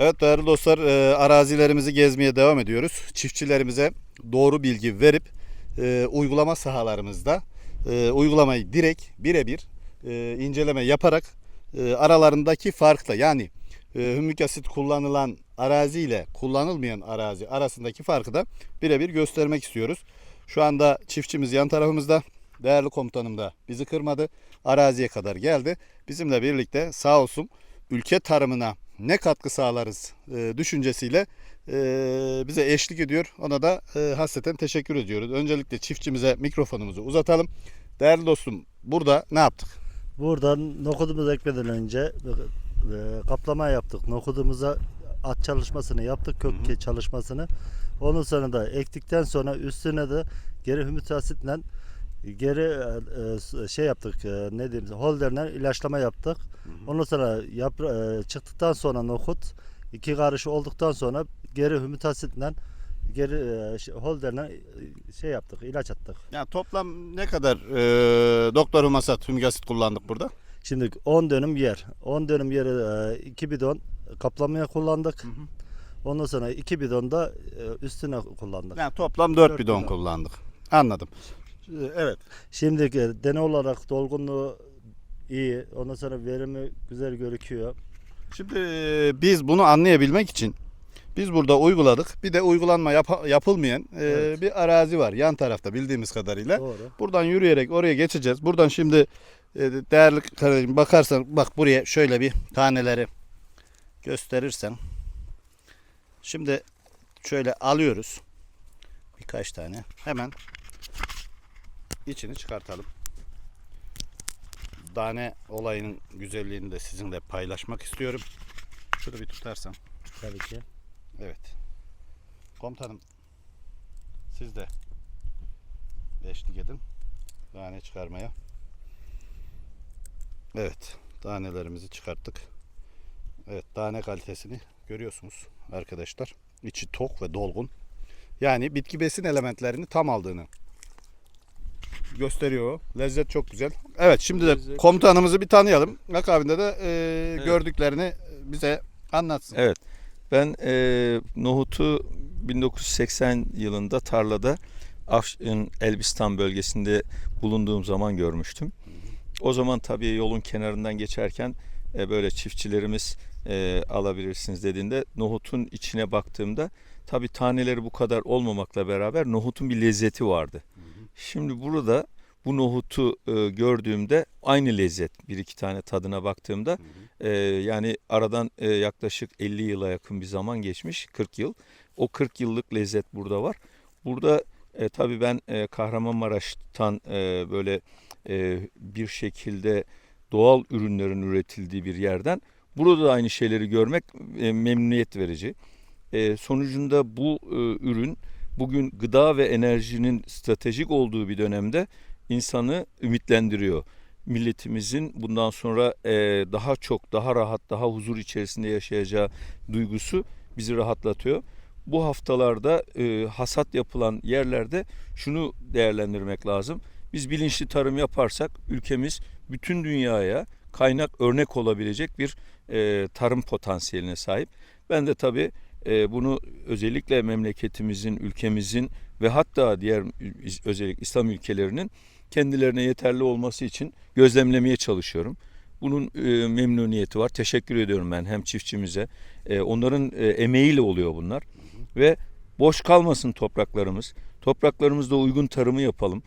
Evet değerli dostlar e, arazilerimizi gezmeye devam ediyoruz. Çiftçilerimize doğru bilgi verip e, uygulama sahalarımızda e, uygulamayı direkt birebir e, inceleme yaparak e, aralarındaki farkla yani e, hümik asit kullanılan arazi ile kullanılmayan arazi arasındaki farkı da birebir göstermek istiyoruz. Şu anda çiftçimiz yan tarafımızda. Değerli komutanım da bizi kırmadı. Araziye kadar geldi. Bizimle birlikte sağ olsun ülke tarımına ne katkı sağlarız e, düşüncesiyle e, bize eşlik ediyor. Ona da e, hasreten teşekkür ediyoruz. Öncelikle çiftçimize mikrofonumuzu uzatalım. Değerli dostum burada ne yaptık? Buradan nokudumuzu ekmeden önce e, kaplama yaptık. Nokudumuza at çalışmasını yaptık, kök çalışmasını. Ondan sonra da ektikten sonra üstüne de geri hümit asitle geri e, e, şey yaptık, e, ne diyeyim, holderle ilaçlama yaptık. Ondan sonra e, çıktıktan sonra nokut iki karış olduktan sonra geri hümit asitle geri e, şey- e, şey yaptık, ilaç attık. Yani toplam ne kadar e, doktor humasat hümik asit kullandık burada? Şimdi 10 dönüm yer. 10 dönüm yere 2 bidon kaplamaya kullandık. Ondan sonra 2 bidon da üstüne kullandık. Yani toplam 4 Dört bidon bidon. kullandık. Anladım. E, Evet. Şimdi e, deney olarak dolgunluğu iyi. Ondan sonra verimi güzel gözüküyor. Şimdi e, biz bunu anlayabilmek için biz burada uyguladık. Bir de uygulanma yap- yapılmayan e, Evet. bir arazi var yan tarafta bildiğimiz kadarıyla. Doğru. Buradan yürüyerek oraya geçeceğiz. Buradan şimdi e, değerli kardeşim bakarsan bak buraya şöyle bir taneleri gösterirsen. Şimdi şöyle alıyoruz. Birkaç tane. Hemen içini çıkartalım. Tane olayının güzelliğini de sizinle paylaşmak istiyorum. Şunu bir tutarsan. Tabii ki. Evet. Komutanım siz de eşlik edin. Tane çıkarmaya. Evet. Tanelerimizi çıkarttık. Evet. Tane kalitesini görüyorsunuz arkadaşlar. İçi tok ve dolgun. Yani bitki besin elementlerini tam aldığını gösteriyor. Lezzet çok güzel. Evet şimdi de Lezzet- komutanımızı bir tanıyalım. Akabinde de e, gördüklerini bize anlatsın. Evet. Ben e, nohutu 1980 yılında tarlada Afşin Elbistan bölgesinde bulunduğum zaman görmüştüm. O zaman tabii yolun kenarından geçerken e, böyle çiftçilerimiz e, alabilirsiniz dediğinde nohutun içine baktığımda tabii taneleri bu kadar olmamakla beraber nohutun bir lezzeti vardı. Şimdi burada bu nohutu e, gördüğümde aynı lezzet bir iki tane tadına baktığımda e, yani aradan e, yaklaşık 50 yıla yakın bir zaman geçmiş 40 yıl. O 40 yıllık lezzet burada var. Burada e, tabii ben e, Kahramanmaraş'tan e, böyle e, bir şekilde doğal ürünlerin üretildiği bir yerden burada da aynı şeyleri görmek e, memnuniyet verici. E, sonucunda bu e, ürün bugün gıda ve enerjinin stratejik olduğu bir dönemde insanı ümitlendiriyor. Milletimizin bundan sonra e, daha çok, daha rahat, daha huzur içerisinde yaşayacağı duygusu bizi rahatlatıyor. Bu haftalarda e, hasat yapılan yerlerde şunu değerlendirmek lazım. Biz bilinçli tarım yaparsak ülkemiz bütün dünyaya kaynak örnek olabilecek bir e, tarım potansiyeline sahip. Ben de tabii e, bunu özellikle memleketimizin, ülkemizin ve hatta diğer özellikle İslam ülkelerinin kendilerine yeterli olması için gözlemlemeye çalışıyorum. Bunun e, memnuniyeti var. Teşekkür ediyorum ben hem çiftçimize. E, onların e, emeğiyle oluyor bunlar. Ve boş kalmasın topraklarımız. Topraklarımızda uygun tarımı yapalım.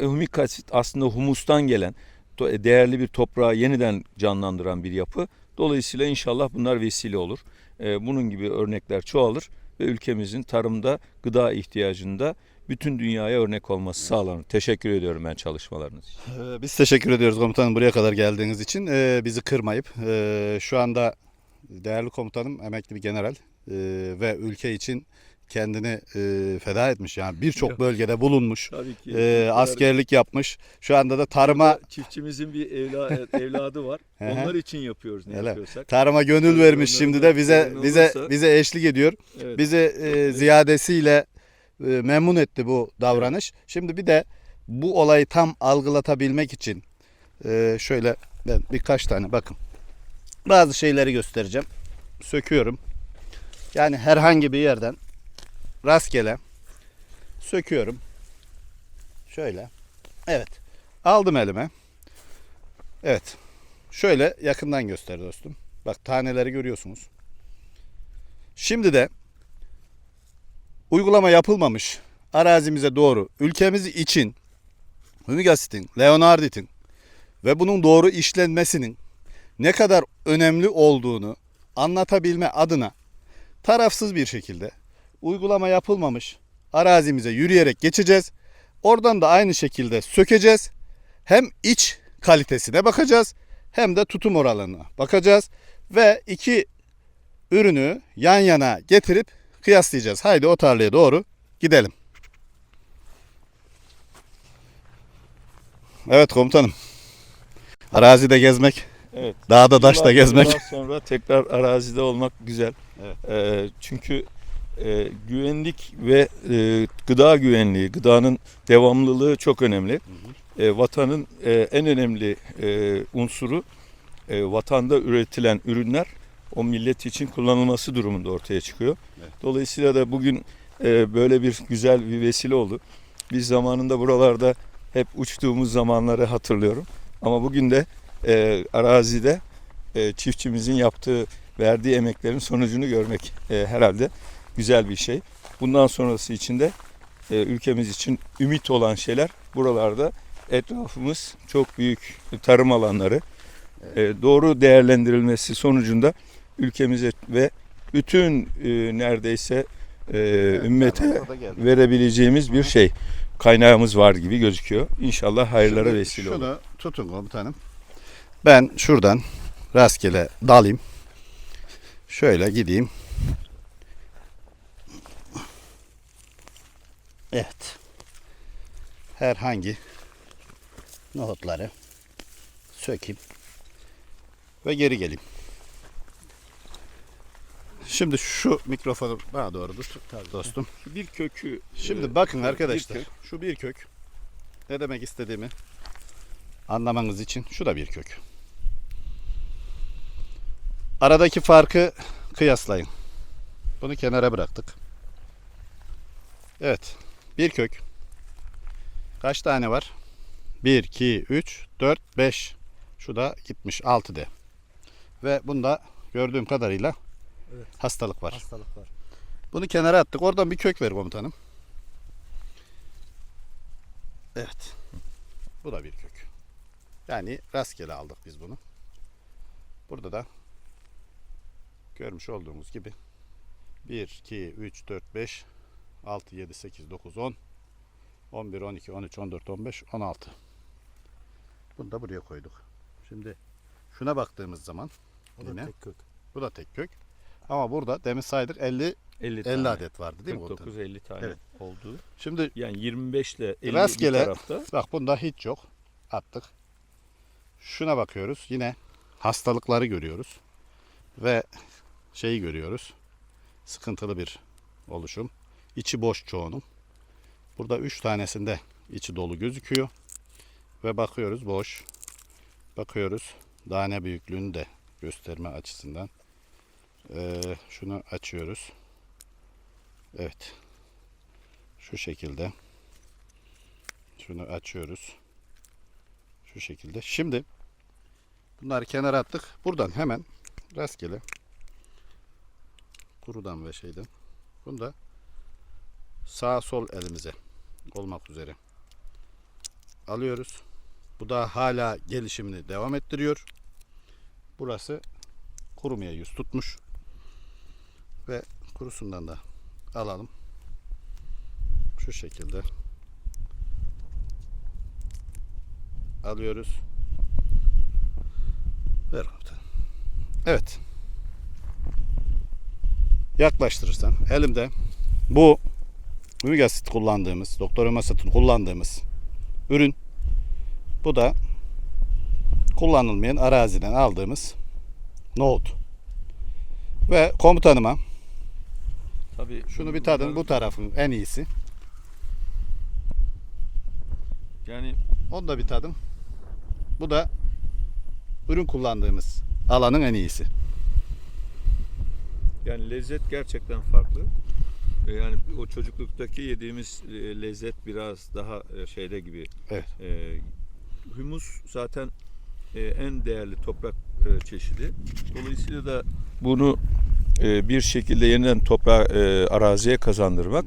Hümik asit aslında humustan gelen değerli bir toprağı yeniden canlandıran bir yapı. Dolayısıyla inşallah bunlar vesile olur. E, bunun gibi örnekler çoğalır ve ülkemizin tarımda gıda ihtiyacında bütün dünyaya örnek olması sağlanır. Teşekkür ediyorum ben çalışmalarınız için. Ee, Biz teşekkür ediyoruz komutanım buraya kadar geldiğiniz için. Bizi kırmayıp şu anda değerli komutanım emekli bir general ve ülke için kendini ee, feda etmiş. Yani birçok bölgede bulunmuş. Tabii ki. ee, askerlik yapmış. Şu anda da tarıma çiftçimizin bir evladı var. Hı hı. Onlar için yapıyoruz ne Öyle. tarıma gönül Tabii vermiş onların şimdi da de bize gönül bize olursa- bize eşlik ediyor. Evet. Bizi ee, ziyadesiyle ee, memnun etti bu davranış. Şimdi bir de bu olayı tam algılatabilmek için ee, şöyle ben birkaç tane bakın. Bazı şeyleri göstereceğim. Söküyorum. Yani herhangi bir yerden rastgele söküyorum. Şöyle. Evet. Aldım elime. Evet. Şöyle yakından göster dostum. Bak taneleri görüyorsunuz. Şimdi de uygulama yapılmamış arazimize doğru ülkemiz için Humigasit'in, Leonardit'in ve bunun doğru işlenmesinin ne kadar önemli olduğunu anlatabilme adına tarafsız bir şekilde uygulama yapılmamış arazimize yürüyerek geçeceğiz. Oradan da aynı şekilde sökeceğiz. Hem iç kalitesine bakacağız hem de tutum oranına bakacağız ve iki ürünü yan yana getirip kıyaslayacağız. Haydi o tarlaya doğru gidelim. Evet komutanım. Arazide gezmek, Evet. dağda Yıllar- gezmek. sonra tekrar arazide olmak güzel. Evet. Ee, çünkü e, güvenlik ve e, gıda güvenliği, gıdanın devamlılığı çok önemli. E, vatanın e, en önemli e, unsuru e, vatanda üretilen ürünler o millet için kullanılması durumunda ortaya çıkıyor. Evet. Dolayısıyla da bugün e, böyle bir güzel bir vesile oldu. Biz zamanında buralarda hep uçtuğumuz zamanları hatırlıyorum. Ama bugün de e, arazide e, çiftçimizin yaptığı, verdiği emeklerin sonucunu görmek e, herhalde güzel bir şey. Bundan sonrası için de e, ülkemiz için ümit olan şeyler buralarda etrafımız çok büyük tarım alanları e, doğru değerlendirilmesi sonucunda ülkemize ve bütün e, neredeyse e, ümmete verebileceğimiz bir şey kaynağımız var gibi gözüküyor. İnşallah hayırlara Şimdi vesile olur. Şunu tutun komutanım. Ben şuradan rastgele dalayım. Şöyle gideyim. Evet. Herhangi nohutları sökeyim ve geri geleyim. Şimdi şu mikrofonu bana doğru tut dostum. Bir kökü Şimdi e, bakın bir arkadaşlar kök. şu bir kök ne demek istediğimi anlamanız için şu da bir kök. Aradaki farkı kıyaslayın. Bunu kenara bıraktık. Evet. Bir kök. Kaç tane var? 1, 2, 3, 4, 5. Şu da gitmiş 6 de. Ve bunda gördüğüm kadarıyla Evet. hastalık var. Hastalık var. Bunu kenara attık. Oradan bir kök ver komutanım. Evet. Bu da bir kök. Yani rastgele aldık biz bunu. Burada da görmüş olduğumuz gibi 1, 2, 3, 4, 5, 6, 7, 8, 9, 10, 11, 12, 13, 14, 15, 16. Bunu da buraya koyduk. Şimdi şuna baktığımız zaman da Yine. tek kök. bu da tek kök. Ama burada demin saydık 50 50, 50 tane. adet vardı değil mi komutanım? 49-50 tane Evet. oldu. Şimdi Yani 25 ile 50 Rastgele. tarafta. Bak bunda hiç yok. Attık. Şuna bakıyoruz. Yine hastalıkları görüyoruz. Ve şeyi görüyoruz. Sıkıntılı bir oluşum. İçi boş çoğunun. Burada 3 tanesinde içi dolu gözüküyor. Ve bakıyoruz boş. Bakıyoruz tane büyüklüğünü de gösterme açısından. Ee, şunu açıyoruz. Evet. Şu şekilde. Şunu açıyoruz. Şu şekilde. Şimdi bunları kenara attık. Buradan hemen rastgele kurudan ve şeyden bunu da sağ sol elimize olmak üzere alıyoruz. Bu da hala gelişimini devam ettiriyor. Burası kurumaya yüz tutmuş. Ve kurusundan da alalım. Şu şekilde alıyoruz. Ver. Evet. Yaklaştırırsan elimde bu Ümigasit kullandığımız, Doktor Ümigasit'in kullandığımız ürün. Bu da kullanılmayan araziden aldığımız nohut. Ve komutanıma Tabii şunu bir tadın bu tarafın en iyisi. Yani Onu da bir tadım. Bu da ürün kullandığımız alanın en iyisi. Yani lezzet gerçekten farklı. E, Yani o çocukluktaki yediğimiz e, lezzet biraz daha e, şeyde gibi. Evet. Humus zaten en değerli toprak çeşidi. Dolayısıyla da bunu bir şekilde yeniden toprağa araziye kazandırmak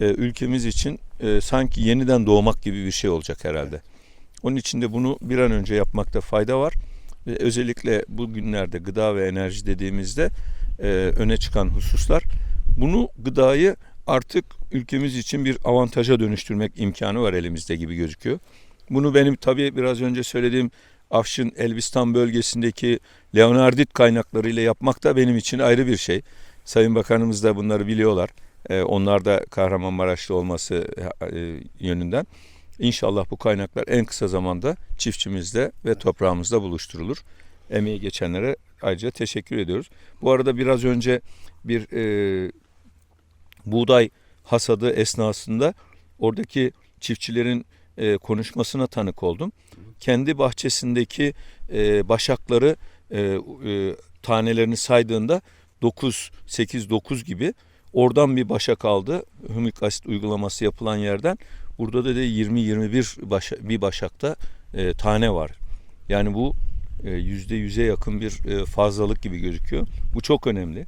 ülkemiz için sanki yeniden doğmak gibi bir şey olacak herhalde. Onun için de bunu bir an önce yapmakta fayda var. Ve özellikle bugünlerde gıda ve enerji dediğimizde e, öne çıkan hususlar bunu gıdayı artık ülkemiz için bir avantaja dönüştürmek imkanı var elimizde gibi gözüküyor. Bunu benim tabii biraz önce söylediğim Afşin Elbistan bölgesindeki Leonardit kaynaklarıyla yapmak da benim için ayrı bir şey. Sayın Bakanımız da bunları biliyorlar. Ee, onlar da Kahramanmaraşlı olması e, yönünden. İnşallah bu kaynaklar en kısa zamanda çiftçimizde ve toprağımızda buluşturulur. Emeği geçenlere ayrıca teşekkür ediyoruz. Bu arada biraz önce bir e, buğday hasadı esnasında oradaki çiftçilerin e, konuşmasına tanık oldum. Kendi bahçesindeki e, başakları e, e, tanelerini saydığında 9, 8, 9 gibi oradan bir başak aldı. Hümik asit uygulaması yapılan yerden. Burada da de 20-21 başa, bir başakta e, tane var. Yani bu e, %100'e yakın bir e, fazlalık gibi gözüküyor. Bu çok önemli.